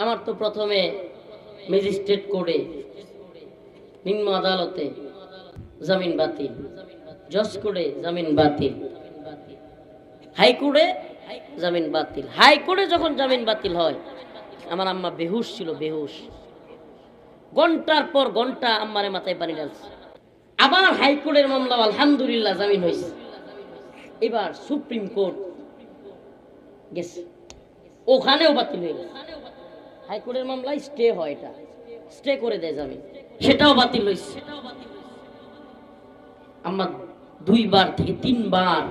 আমার তো প্রথমে ম্যাজিস্ট্রেট কোর্টে, নিম্ন আদালতে জামিন বাতিল, জজ কোর্টে জামিন বাতিল হাইকোর্টে জামিন বাতিল। হাইকোর্টে যখন জামিন বাতিল হয়, আমার আম্মা বেহুশ ছিল, বেহুশ। ঘণ্টার পর ঘণ্টা আম্মারে মাথায় পানি ডালছে আবার হাইকোর্টের মামলা আলহামদুলিল্লাহ জামিন হয়েছে। এবার সুপ্রিম কোর্ট গেছে। ওখানেও বাতিল হয়ে গেছে। হাইকোর্টের মামলায় স্টে হয় এটা। স্টে করে দেয় জামিন। সেটাও বাতিল হয়েছে আমার দুইবার থেকে তিনবার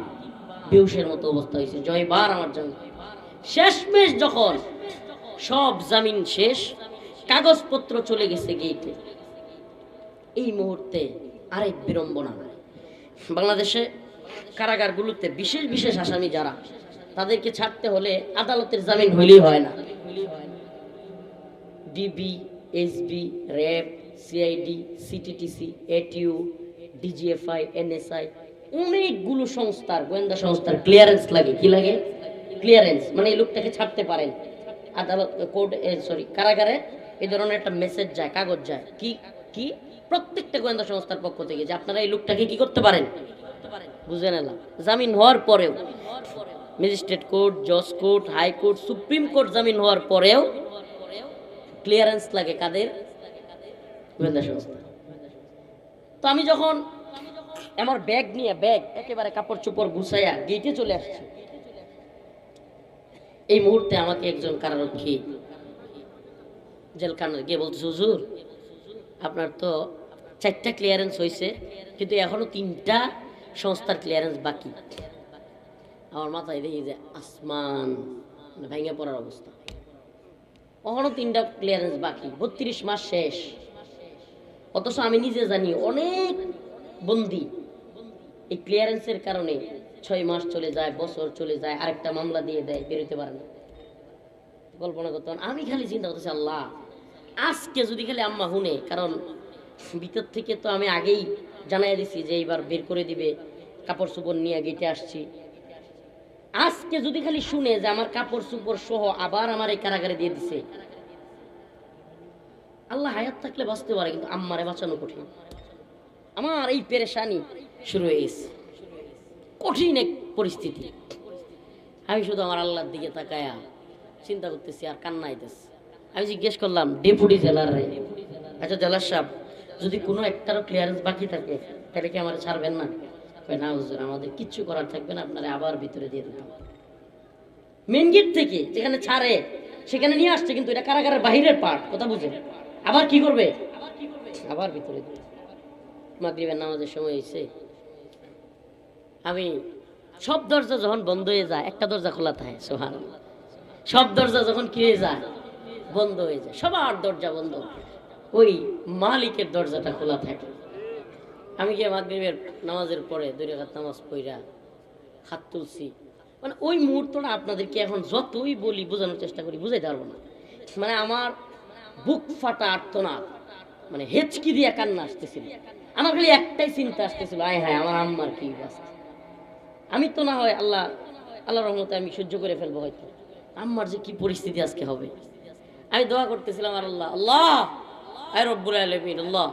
বেউসের মতো অবস্থা হয়েছে জয়বার আমার জামিন শেষমেশ যখন সব জামিন শেষ, কাগজপত্র চলে গেছে গেইটে এই মুহূর্তে আরেক বিড়ম্বনা। বাংলাদেশে কারাগারগুলোতে বিশেষ বিশেষ আসামি যারা, তাদেরকে ছাড়তে হলে আদালতের জামিন হইলেই হয় না। DB SB RAB CID CTTC ATU DGFI NSI অনেকগুলো সংস্থার, গোয়েন্দা সংস্থার ক্লিয়ারেন্স লাগে। কি লাগে? ক্লিয়ারেন্স মানে এই লোকটাকে ছাড়তে পারেন। আদালত কোর্ট সরি কারাগারে এই ধরনের একটা মেসেজ যায়, কাগজ যায়। কি কি? প্রত্যেকটা গোয়েন্দা সংস্থার পক্ষ থেকে যে আপনারা এই লোকটাকে কি করতে পারেন? বুঝে নিলাম। জামিন হওয়ার পরেও ম্যাজিস্ট্রেট কোর্ট জজ court high court supreme court জামিন হওয়ার পরেও ক্লিয়ারেন্স লাগে কাদের? গোয়েন্দা সংস্থা। তো আমি যখন আমার ব্যাগ নিয়ে, ব্যাগ, একেবারে কাপড় চোপড় গুছাইয়া গেটে চলে আসছি, এই মুহূর্তে আমাকে একজন কারারক্ষী জেলখানা গিয়ে বলছে হুজুর, আপনার তো চারটা ক্লিয়ারেন্স হয়েছে কিন্তু এখনও তিনটা সংস্থার ক্লিয়ারেন্স বাকি। আমার মাথায় দেখি যে, আসমান মানে ভেঙে পড়ার অবস্থা। এখনও তিনটা ক্লিয়ারেন্স বাকি, বত্রিশ মাস শেষ। অথচ আমি নিজে জানি অনেক বন্দি। এই ক্লিয়ারেন্সের কারণে ছয় মাস চলে যায়, বছর চলে যায়, আরেকটা মামলা দিয়ে দেয়, বেরোতে পারে না। কল্পনা করতাম আমি খালি চিন্তা করতেছি, আল্লাহ, আজকে যদি খালি আম্মা হুনে কারণ ভিতর থেকে তো আমি আগেই জানাই দিছি যে এইবার বের করে দিবে কাপড় চোপড় নিয়ে গেটে আসছি। আজকে যদি খালি শুনে যে আমার কাপড় চোপড় সহ আবার আমার এই কারাগারে দিয়ে দিছে। আল্লাহ হায়াত থাকলে বাঁচতে পারে, কিন্তু আম্মারে বাঁচানো কঠিন। আমার এই পেরেশানি শুরু হয়ে গেছে। কঠিন এক পরিস্থিতি। আমি শুধু আমার আল্লাহর দিকে তাকায়া চিন্তা করতেছি আর কান্না আইতেছে। আমি জিজ্ঞেস করলাম, ডেপুটি জেলার আচ্ছা জেলার সাহেব, যদি কোনো একটারও ক্লিয়ারেন্স বাকি থাকে, তাহলে কি আমার ছাড়বেন না? না, হুজুর, আমাদের কিচ্ছু করার থাকবে না, আপনারা আবার ভিতরে দিয়ে মেন গেট থেকে যেখানে ছাড়ে, সেখানে নিয়ে আসছে, কিন্তু এটা কারাগারের বাহিরের পার্ট কথা আবার কি করবে? আবার ভিতরে মাগরিবের নামাজের সময় আমি সব দরজা যখন বন্ধ হয়ে যায়, একটা দরজা খোলা থাকে সোহান সব দরজা যখন কি হয়ে যায়, বন্ধ হয়ে যায়, সবার দরজা বন্ধ। ওই মালিকের দরজাটা খোলা থাকে। আমি গিয়ে মাগরিবের নামাজের পরে দুই নামাজ পইরা হাত তুলছি। মানে ওই মুহূর্তটা আপনাদেরকে এখন যতই বলি বোঝানোর চেষ্টা করি, বুঝাইতে পারব না। মানে আমার বুক ফাটা আর্তনাদ। মানে হেচকি দিয়ে কান্না আসতেছিল। আমার খালি একটাই চিন্তা আসতেছিল, আয় হায়, আমার আম্মার কি আমি তো না হয় আল্লাহ আল্লাহ রহমতে আমি সহ্য করে ফেলব হয়তো। আম্মার যে কি পরিস্থিতি আজকে হবে? আমি দোয়া করতেছিলাম আর আল্লাহ আল্লাহ, আয় রব্বুল আলমিন, আল্লাহ।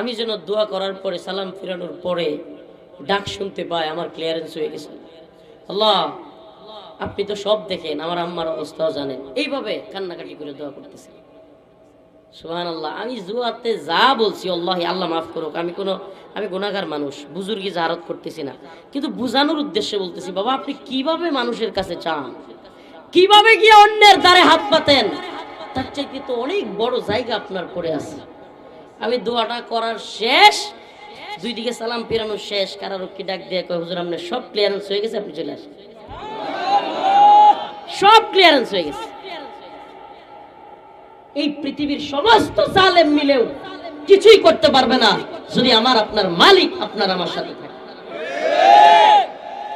আমি যেন দোয়া করার পরে, সালাম ফিরানোর পরে ডাক শুনতে পাই, আমার ক্লিয়ারেন্স হয়ে গেছে। আল্লাহ, আপনি তো সব দেখেন, আমার আম্মার অবস্থাও জানেন। এইভাবে কান্নাকাটি করে দোয়া করতেছি। সুহান আল্লাহ আমি জুয়াতে যা বলছি আল্লাহ আল্লাহ মাফ করুক, আমি কোনো, আমি গুণাগার মানুষ, বুজুর্গি জাহারত করতেছি না। কিন্তু বুঝানোর উদ্দেশ্যে বলতেছি, বাবা, আপনি কীভাবে মানুষের কাছে চান? কীভাবে গিয়ে অন্যের দ্বারে হাত পাতেন তার চাইতে তো অনেক বড় জায়গা আপনার পড়ে আছে। আমি দোয়াটা করার শেষ। দুই দিকে সালাম পেরানো শেষ। কারারক্ষী ডাক দিয়ে? কয়, হুজুর আপনার সব ক্লিয়ারেন্স হয়ে গেছে, আপনি চলে আসেন। সব ক্লিয়ারেন্স হয়ে গেছে। এই পৃথিবীর সমস্ত জালেম মিলেও কিছুই করতে পারবে না। যদি আমার, আপনার মালিক আপনার আমার সাথে থাকে।